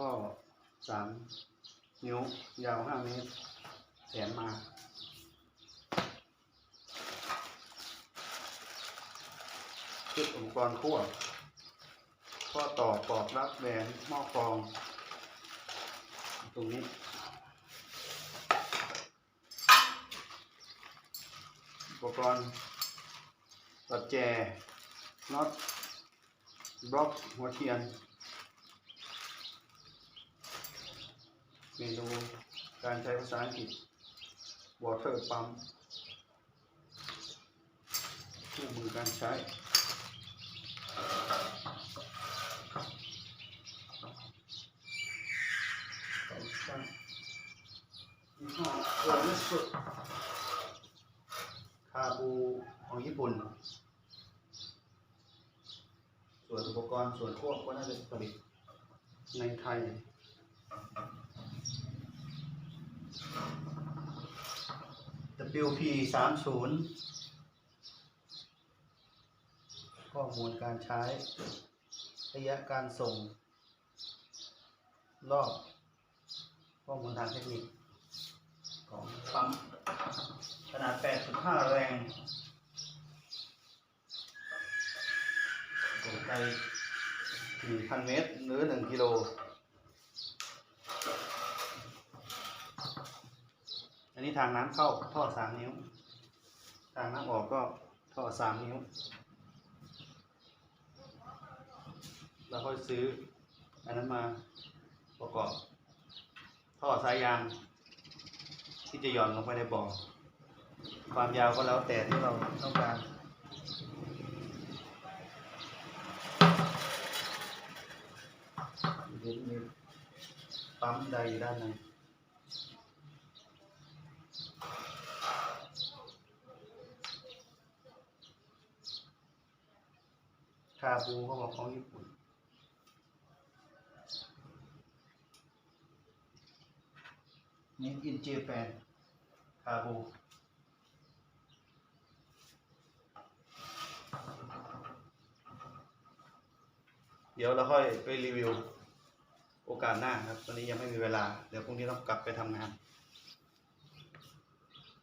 ท่อสามนิ้วยาวห้าเมตรแถมมา ชุดอุปกรณ์คั่วข้อต่อปอกรับแหวนหม้อกรอง ตรงนี้อุปกรณ์ตัดแจน็อตบล็อกหัวเทียน เมนูการใช้ภาษาอังกฤษ water pump คู่มือการใช้ยี่ห้อโอนิสุคาบูของญี่ปุ่น ส่วนอุปกรณ์ส่วนควบก็น่าจะผลิตในไทย WP 3 0ข้อมูลการใช้ ระยะการส่ง รอบ ข้อมูลทางเทคนิค ของปั๊มขนาด 8.5 แรงส่งไป1,000 เมตร หรือ 1 กิโล อั นนี้ทางน้ำเข้าท่อ3นิ้ว ทางน้ำออกก็ท่อ3นิ้ว เราค่อยซื้ออันนั้นมาประกอบ ท่อสายยาง ที่จะหย่อนลงไปในบ่อ ความยาวก็แล้วแต่ที่เราต้องการปั๊มใดอยู่ด้านใน คาบูเขาบอกของญี่ปุ่น นี่อินเจแปนคาบูเดี๋ยวเราค่อยไปรีวิวโอกาสหน้าครับ ตอนนี้ยังไม่มีเวลา เดี๋ยวพรุ่งนี้ต้องกลับไปทำงาน